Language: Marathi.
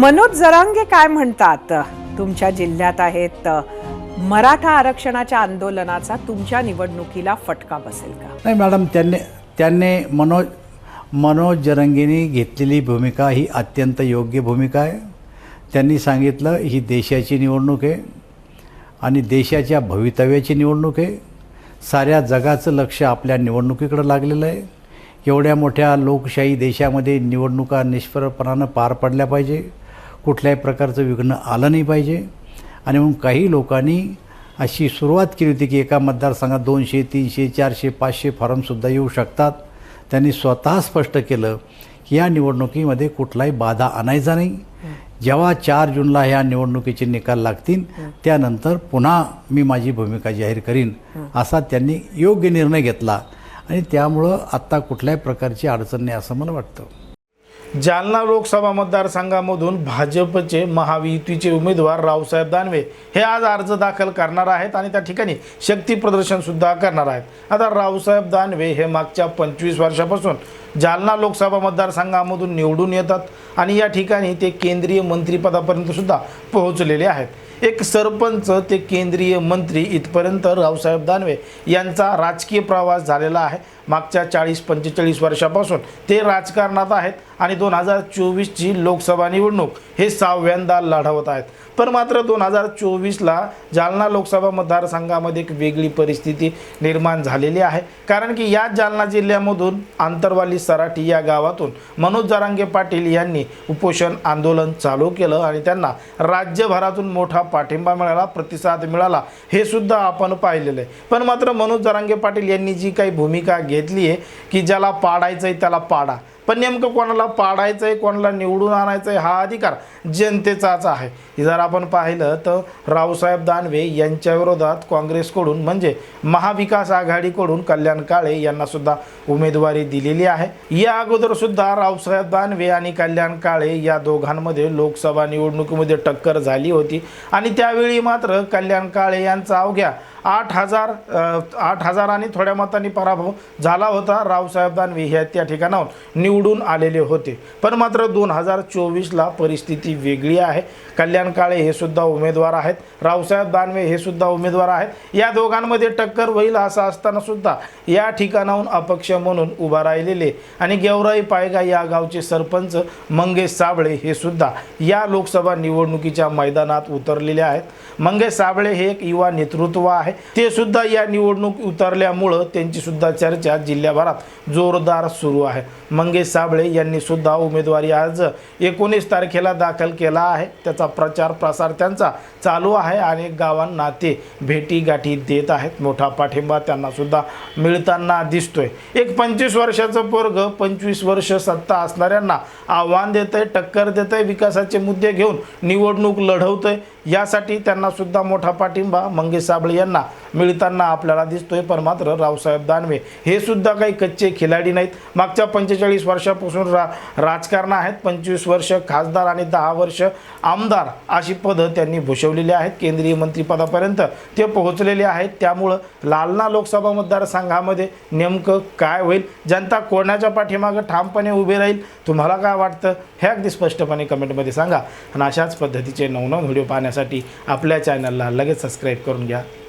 मनोज जरांगे काय म्हणतात? तुमच्या जिल्ह्यात आहेत मराठा आरक्षणाच्या आंदोलनाचा तुमच्या निवडणुकीला फटका बसेल का? नाही मॅडम त्यांनी त्यांनी मनोज मनोज जरंगीने घेतलेली भूमिका ही अत्यंत योग्य भूमिका आहे. त्यांनी सांगितलं ही देशाची निवडणूक आहे आणि देशाच्या भवितव्याची निवडणूक आहे. साऱ्या जगाचं लक्ष आपल्या निवडणुकीकडं लागलेलं आहे. एवढ्या मोठ्या लोकशाही देशामध्ये निवडणुका निष्फळपणानं पार पडल्या पाहिजे. कुठल्याही प्रकारचं विघ्न आलं नाही पाहिजे. आणि मग काही लोकांनी अशी सुरुवात केली होती की एका मतदारसंघात दोनशे तीनशे चारशे पाचशे फॉर्मसुद्धा येऊ शकतात. त्यांनी स्वतः स्पष्ट केलं की या निवडणुकीमध्ये कुठलाही बाधा आणायचा नाही. जेव्हा चार जूनला ह्या निवडणुकीचे निकाल लागतील त्यानंतर पुन्हा मी माझी भूमिका जाहीर करीन असा त्यांनी योग्य निर्णय घेतला. आणि त्यामुळं आत्ता कुठल्याही प्रकारची अडचण नाही असं मला वाटतं. जालना लोकसभा मतदारसंघामधून भाजपचे महायुतीचे उमेदवार रावसाहेब दानवे हे आज अर्ज दाखल करणार आहेत आणि त्या ठिकाणी शक्ती प्रदर्शनसुद्धा करणार आहेत. आता रावसाहेब दानवे हे मागच्या पंचवीस वर्षापासून जालना लोकसभा मतदारसंघामधून निवडून येतात आणि या ठिकाणी ते केंद्रीय मंत्रीपदापर्यंतसुद्धा पोहोचलेले आहेत. एक सरपंच ते केंद्रीय मंत्री इथपर्यंत रावसाहेब दानवे यांचा राजकीय प्रवास झालेला आहे. मागच्या चाळीस पंचेचाळीस वर्षापासून ते राजकारणात आहेत आणि दोन हजार चोवीसची लोकसभा निवडणूक हे सहाव्यांदा लढवत आहेत. पण मात्र दोन हजार चोवीसला जालना लोकसभा मतदारसंघामध्ये एक वेगळी परिस्थिती निर्माण झालेली आहे. कारण की या जालना जिल्ह्यामधून आंतरवाली सराठी या गावातून मनोज जरांगे पाटील यांनी उपोषण आंदोलन चालू केलं आणि त्यांना राज्यभरातून मोठा पाठिंबा मिळाला प्रतिसाद मिळाला हे सुद्धा आपण पाहिलेलं आहे. पण मात्र मनोज जरांगे पाटील यांनी जी काही भूमिका घेतली आहे की ज्याला पाडायचं आहे त्याला पाडा. पण नेमकं कोणाला पाडायचं आहे कोणाला निवडून आणायचं आहे हा अधिकार जनतेचाच आहे. जर आपण पाहिलं तर रावसाहेब दानवे यांच्या विरोधात काँग्रेसकडून म्हणजे महाविकास आघाडीकडून कल्याण काळे यांना सुद्धा उमेदवारी दिलेली आहे. या अगोदर सुद्धा रावसाहेब दानवे आणि कल्याण काळे या दोघांमध्ये लोकसभा निवडणुकीमध्ये टक्कर झाली होती. आणि त्यावेळी मात्र कल्याण काळे यांचा अवघ्या आठ हजार आठ हजारांनी थोड्या मतांनी पराभव झाला होता. रावसाहेब दानवे हे त्या ठिकाणाहून निवडून आलेले होते. पण मात्र दोन हजार चोवीसला परिस्थिती वेगळी आहे. कल्याण काळे हे सुद्धा उमेदवार आहेत. रावसाहेब दानवे हे सुद्धा उमेदवार आहेत. या दोघांमध्ये टक्कर होईल असं असताना सुद्धा या ठिकाणाहून अपक्ष म्हणून उभा राहिलेले आणि गेवराई पायगा या गावचे सरपंच मंगेश साबळे हे सुद्धा या लोकसभा निवडणुकीच्या मैदानात उतरलेले आहेत. मंगेश साबळे हे एक युवा नेतृत्व आहे. ते सुद्धा या निवडणूक उतरल्यामुळं त्यांची सुद्धा चर्चा जिल्ह्याभरात जोरदार सुरू आहे. मंगेश साबळे यांनी सुद्धा उमेदवारी अर्ज एकोणीस तारखेला दाखल केला आहे. त्याचा प्रचार प्रसार त्यांचा चालू आहे. अनेक गावांना ते भेटी गाठी देत आहेत. मोठा पाठिंबा त्यांना सुद्धा मिळताना दिसतोय. एक पंचवीस वर्षाचं पोरग पंचवीस वर्ष सत्ता असणाऱ्यांना आव्हान देत आहे टक्कर देत आहे विकासाचे मुद्दे घेऊन निवडणूक लढवतंय. यासाठी त्यांना सुद्धा मोठा पाठिंबा मंगेश साबळे यांना. मिळताना आपल्याला दिसतोय पण मात्र रावसाहेब दानवे. हे सुद्धा काही कच्चे खिलाडी नाहीत. मागच्या पंचेचाळीस वर्षापासून रा राजकारण आहेत. पंचवीस वर्ष खासदार आणि दहा वर्ष आमदार अशी पदं त्यांनी भूषवलेली आहेत. केंद्रीय मंत्रिपदापर्यंत ते पोहोचलेले आहेत. त्यामुळं लालना लोकसभा मतदारसंघामध्ये नेमकं काय होईल? जनता कोणाच्या पाठीमागं ठामपणे उभे राहील? तुम्हाला काय वाटतं? हे अगदी स्पष्टपणे कमेंटमध्ये सांगा. आणि अशाच पद्धतीचे नवनव व्हिडिओ पाहण्यासाठी आपल्या चॅनलला लगेच सबस्क्राईब करून घ्या.